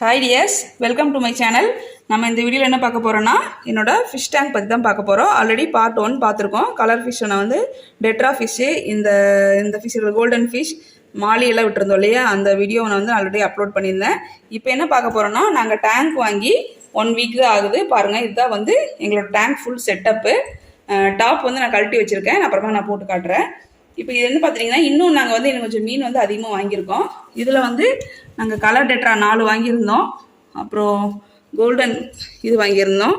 Hi dears welcome to my channel நம்ம இந்த வீடியோவில் என்ன பார்க்க போகிறோன்னா என்னோட ஃபிஷ் டேங்க் பற்றி தான் பார்க்க போகிறோம் ஆல்ரெடி பார்ட் ஒன் பார்த்துருக்கோம். கலர் ஃபிஷ் நான் வந்து டெட்ரா ஃபிஷ்ஷு இந்த இந்த ஃபிஷ் கோல்டன் ஃபிஷ் மாலியெல்லாம் விட்டுருந்தோம் இல்லையா? அந்த வீடியோ நான் வந்து ஆல்ரெடி அப்லோட் பண்ணியிருந்தேன். இப்போ என்ன பார்க்க போகிறோன்னா நாங்கள் டேங்க் வாங்கி ஒன் வீக் தான் ஆகுது. பாருங்கள் இதுதான் வந்து எங்களோட டேங்க் ஃபுல் செட்டப்பு டாப் வந்து நான் கழட்டி வச்சுருக்கேன். அப்புறமா நான் போட்டு காட்டுறேன். இப்போ இது வந்து பார்த்தீங்கன்னா இன்னும் நாங்கள் வந்து எனக்கு கொஞ்சம் மீன் வந்து அதிகமாக வாங்கியிருக்கோம். இதில் வந்து நாங்கள் கலர் டெட்ரா நாலு வாங்கியிருந்தோம். அப்புறம் கோல்டன் இது வாங்கியிருந்தோம்.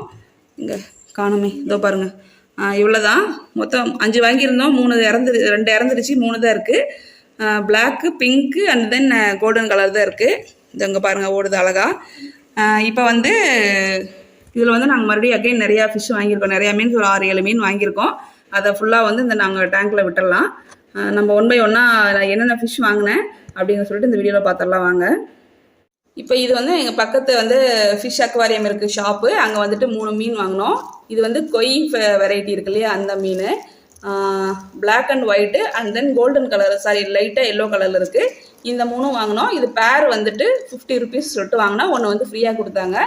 இங்கே காணுமே இதோ பாருங்கள் இவ்வளோ தான் மொத்தம் அஞ்சு வாங்கியிருந்தோம். மூணு இறந்துரு ரெண்டு இறந்துருச்சு மூணு தான் இருக்குது black pink and then golden colour தான் இருக்குது இது அங்கே பாருங்கள் ஓடுது அழகாக இப்போ வந்து இதில் வந்து நாங்கள் மறுபடியும் அகைன் நிறையா ஃபிஷ் வாங்கியிருக்கோம். நிறையா மீன் ஒரு ஆறு ஏழு மீன் வாங்கியிருக்கோம். அதை ஃபுல்லாக வந்து இந்த நாங்கள் டேங்க்கில் விட்டுடலாம் நம்ம ஒன் பை ஒன்னாக நான் என்னென்ன ஃபிஷ் வாங்கினேன் அப்படின்னு சொல்லிட்டு இந்த வீடியோவில் பார்த்துடலாம் வாங்க. இப்போ இது வந்து எங்கள் பக்கத்து வந்து ஃபிஷ் அக்வாரியம் இருக்குது ஷாப்பு அங்கே வந்துட்டு மூணு மீன் வாங்கினோம். இது வந்து கொய் வெரைட்டி இருக்கு இல்லையா அந்த மீன். Black and white and then golden colour sorry லைட்டாக எல்லோ கலரில் இருக்குது இந்த மூணும் வாங்கினோம். இது பேர் வந்துட்டு ஃபிஃப்டி ருபீஸ் சொல்லிட்டு வாங்கினா ஒன்று வந்து ஃப்ரீயாக கொடுத்தாங்க.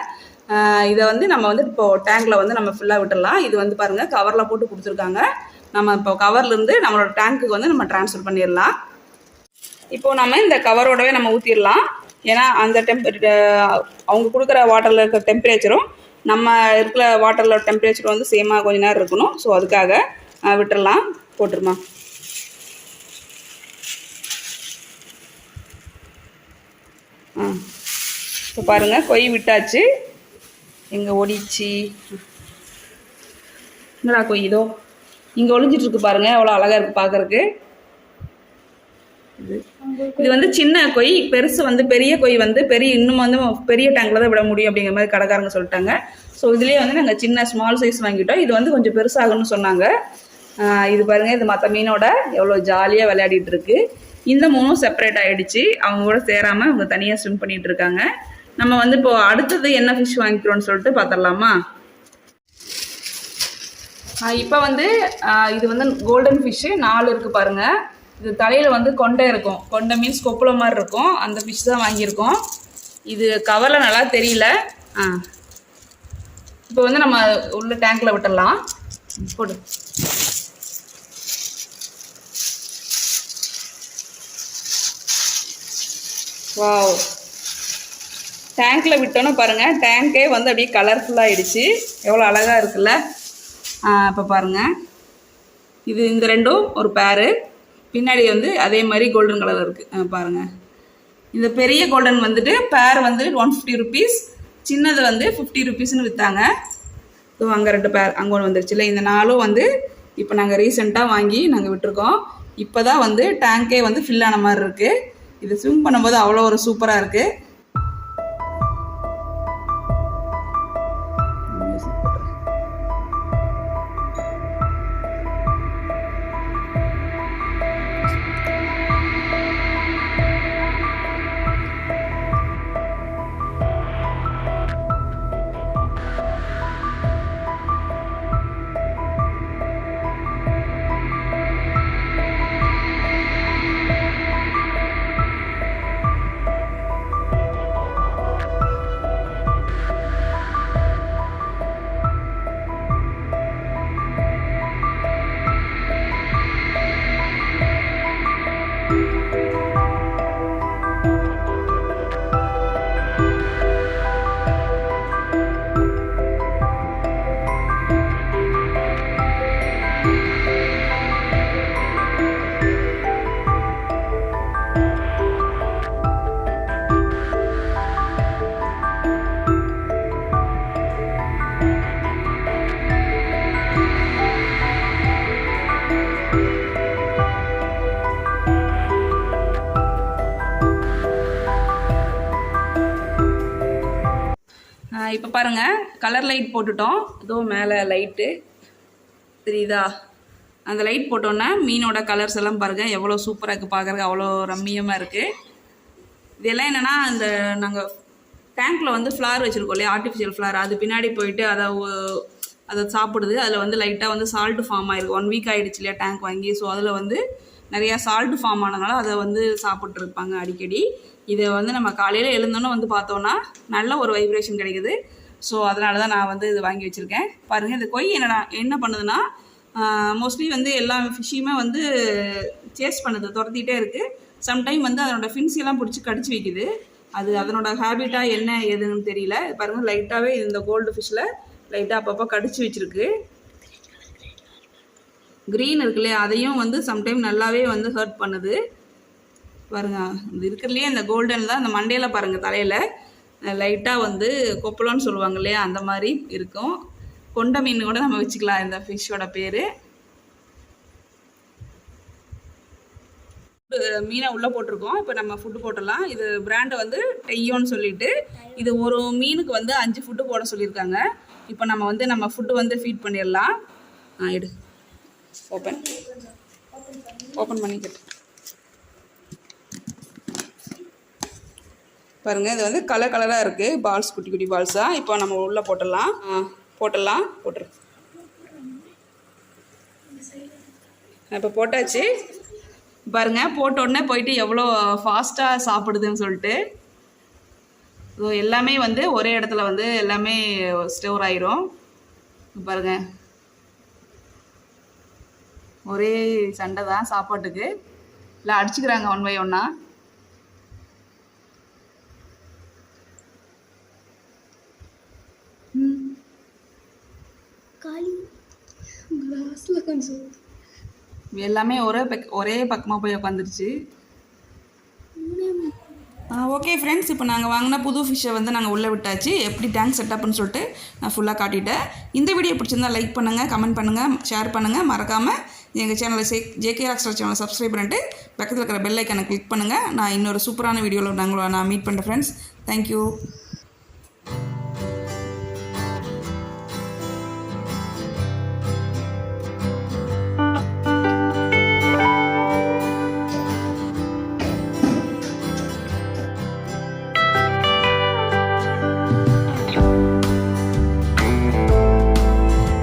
இதை வந்து நம்ம வந்து இப்போ டேங்க்கில் வந்து நம்ம ஃபுல்லாக விட்டுடலாம் இது வந்து பாருங்கள் கவரில் போட்டு கொடுத்துருக்காங்க. நம்ம இப்போ கவர்லேருந்து நம்மளோட டேங்க்குக்கு வந்து நம்ம ட்ரான்ஸ்ஃபர் பண்ணிடலாம். இப்போ நம்ம இந்த கவரோடவே நம்ம ஊற்றிடலாம் ஏன்னா அந்த டெம்பர் அவங்க கொடுக்குற வாட்டரில் இருக்கிற டெம்பரேச்சரும் நம்ம இருக்கிற வாட்டரில் டெம்பரேச்சர் வந்து சேமாக கொஞ்ச நேரம் இருக்கணும். ஸோ அதுக்காக விட்டுடலாம் போட்டுருமா? ஆ. இப்போ பாருங்கள் கொய் விட்டாச்சு. எங்கே ஓடிச்சு? என்னடா கொய் இதோ? இங்கே ஒளிஞ்சிட்டு இருக்கு பாருங்க எவ்வளோ அழகாக இருக்குது பார்க்குறக்கு இது. வந்து சின்ன கொய் பெருசு வந்து பெரிய கொய் வந்து பெரிய இன்னும் வந்து பெரிய டேங்க்ல தான் விட முடியும் அப்படிங்கிற மாதிரி கடைக்காரங்க சொல்லிட்டாங்க. ஸோ இதுலேயே வந்து நாங்கள் சின்ன ஸ்மால் சைஸ் வாங்கிட்டோம். இது வந்து கொஞ்சம் பெருசாகணும்னு சொன்னாங்க. இது பாருங்க இது மற்ற மீனோட எவ்வளோ ஜாலியாக விளையாடிட்டு இருக்கு. இந்த மூணும் செப்பரேட் ஆயிடுச்சு. அவங்க கூட சேராம அவங்க தனியாக ஸ்விம் பண்ணிட்டு இருக்காங்க. நம்ம வந்து இப்போ அடுத்தது என்ன ஃபிஷ் வாங்கிக்கிறோம்னு சொல்லிட்டு பார்த்துடலாமா இப்போ வந்து இது வந்து கோல்டன் ஃபிஷ்ஷு நாலு இருக்குது பாருங்க. இது தலையில் வந்து கொண்டை இருக்கும். கொண்டை மீன்ஸ் கொப்புள மாதிரி இருக்கும். அந்த ஃபிஷ் தான் வாங்கியிருக்கோம். இது கவரில் நல்லா தெரியல. ஆ. இப்போ வந்து நம்ம உள்ள டேங்க்கில் விட்டுடலாம். போடு. வாவ் டேங்க்கில் விட்டோன்னு பாருங்கள் டேங்கே வந்து அப்படியே கலர்ஃபுல்லாக ஆயிடுச்சு. எவ்வளோ அழகாக இருக்குல்ல? இப்போ பாருங்கள் இது இந்த ரெண்டும் ஒரு பேரு பின்னாடி வந்து அதே மாதிரி கோல்டன் கலர் இருக்குது பாருங்கள் இந்த பெரிய கோல்டன் வந்துட்டு பேர் வந்து ஒன் ஃபிஃப்டி ருபீஸ் சின்னது வந்து ஃபிஃப்டி ருபீஸ்னு விற்றாங்க ஸோ அங்கே ரெண்டு பேர் அங்கே ஒன்று வந்துருச்சுல இந்த நாளும் வந்து இப்போ நாங்கள் ரீசெண்டாக வாங்கி நாங்கள் விட்டுருக்கோம். இப்போ தான் வந்து டேங்கே வந்து ஃபில் ஆன மாதிரி இருக்குது இது ஸ்விம் பண்ணும்போது அவ்வளோ ஒரு சூப்பராக இருக்குது இப்போ பாருங்கள் கலர் லைட் போட்டுட்டோம். இதோ மேலே லைட்டு தெரியுதா? அந்த லைட் போட்டோன்னே மீனோட கலர்ஸ் எல்லாம் பாருங்கள் எவ்வளோ சூப்பராக இருக்குது பார்க்குறதுக்கு அவ்வளோ ரம்மியமாக இருக்குது இதெல்லாம் என்னென்னா இந்த நாங்கள் டேங்க்கில் வந்து ஃப்ளார் வச்சுருக்கோம் இல்லையா? ஆர்டிஃபிஷியல் ஃப்ளார் அது பின்னாடி போயிட்டு அதை அதை சாப்பிடுது. அதில் வந்து லைட்டாக வந்து சால்ட் ஃபார்ம் ஆயிருக்கு. ஒன் வீக் ஆகிடுச்சு இல்லையா டேங்க் வாங்கி. ஸோ அதில் வந்து நிறையா சால்ட் ஃபார்ம் ஆனதுனால அதை வந்து சாப்பிட்ருப்பாங்க அடிக்கடி. இதை வந்து நம்ம காலையில் எழுந்தோன்னே வந்து பார்த்தோன்னா நல்ல ஒரு வைப்ரேஷன் கிடைக்குது. ஸோ அதனால தான் நான் வந்து இது வாங்கி வச்சுருக்கேன். பாருங்கள் இந்த கொய் என்னடா என்ன பண்ணுதுன்னா மோஸ்ட்லி வந்து எல்லா ஃபிஷ்ஷையுமே வந்து சேஸ் பண்ணுது துரத்திட்டே இருக்குது சம்டைம் வந்து அதனோட ஃபின்ஸ் எல்லாம் பிடிச்சி கடிச்சு வைக்குது. அது அதனோட ஹேபிட்டாக என்ன ஏதுன்னு தெரியல. பாருங்கள் லைட்டாகவே இந்த கோல்டு ஃபிஷ்ஷில் லைட்டாக அப்பப்போ கடிச்சு வச்சிருக்கு. க்ரீன் இருக்கு இல்லையா? அதையும் வந்து சம்டைம் நல்லாவே வந்து ஹர்ட் பண்ணுது. பாருங்க இது இருக்கிறதுலையே இந்த கோல்டன் தான் இந்த மண்டையில் பாருங்கள் தலையில். லைட்டாக வந்து கொப்பளம்னு சொல்லுவாங்க இல்லையா? அந்த மாதிரி இருக்கும். கொண்ட மீன் கூட நம்ம வச்சுக்கலாம் இந்த ஃபிஷ்ஷோட பேர். மீனை உள்ளே போட்டிருக்கோம். இப்போ நம்ம ஃபுட்டு போட்டுடலாம். இது பிராண்டை வந்து டெய்யோன்னு சொல்லிட்டு இது ஒரு மீனுக்கு வந்து அஞ்சு ஃபுட்டு போட சொல்லியிருக்காங்க. இப்போ நம்ம வந்து நம்ம ஃபுட்டு வந்து ஃபீட் பண்ணிடலாம். ஆ எடு. ஓப்பன் ஓப்பன் பண்ணிக்கிட்டு பாருங்கள் இது வந்து கலர் கலராக இருக்குது பால்ஸ் குட்டி குட்டி பால்ஸாக இப்போ நம்ம உள்ளே போட்டுடலாம். போட்டுடலாம். போட்டுரு. இப்போ போட்டாச்சு. பாருங்கள் போட்ட உடனே போயிட்டு எவ்வளோ ஃபாஸ்ட்டாக சாப்பிடுதுன்னு சொல்லிட்டு. எல்லாமே வந்து ஒரே இடத்துல வந்து எல்லாமே ஸ்டோர் ஆயிரும். பாருங்கள் ஒரே சண்டை தான் சாப்பாட்டுக்கு. இல்லை அடிச்சுக்கிறாங்க ஒன் பை ஒன்னா எல்லாமே ஒரே பக் ஒரே பக்கமாக போய் உட்காந்துருச்சு ஓகே ஃப்ரெண்ட்ஸ் இப்போ நாங்கள் வாங்கின புது ஃபிஷ்ஷை வந்து நாங்கள் உள்ளே விட்டாச்சு. எப்படி டேங்க் செட்டப்னு சொல்லிட்டு நான் ஃபுல்லாக காட்டிட்டேன். இந்த வீடியோ பிடிச்சிருந்தா லைக் பண்ணுங்கள் கமெண்ட் பண்ணுங்கள் ஷேர் பண்ணுங்கள் மறக்காமல் எங்கள் சேனலை சே ஜேகே ராக்ஸ்டர் சேனலை சப்ஸ்கிரைப் பண்ணிட்டு பக்கத்தில் இருக்கிற பெல் ஐக்கனை கிளிக் பண்ணுங்கள் நான் இன்னொரு சூப்பரான வீடியோவில் நாங்கள் நான் மீட் பண்ணுறேன் ஃப்ரெண்ட்ஸ் தேங்க்யூ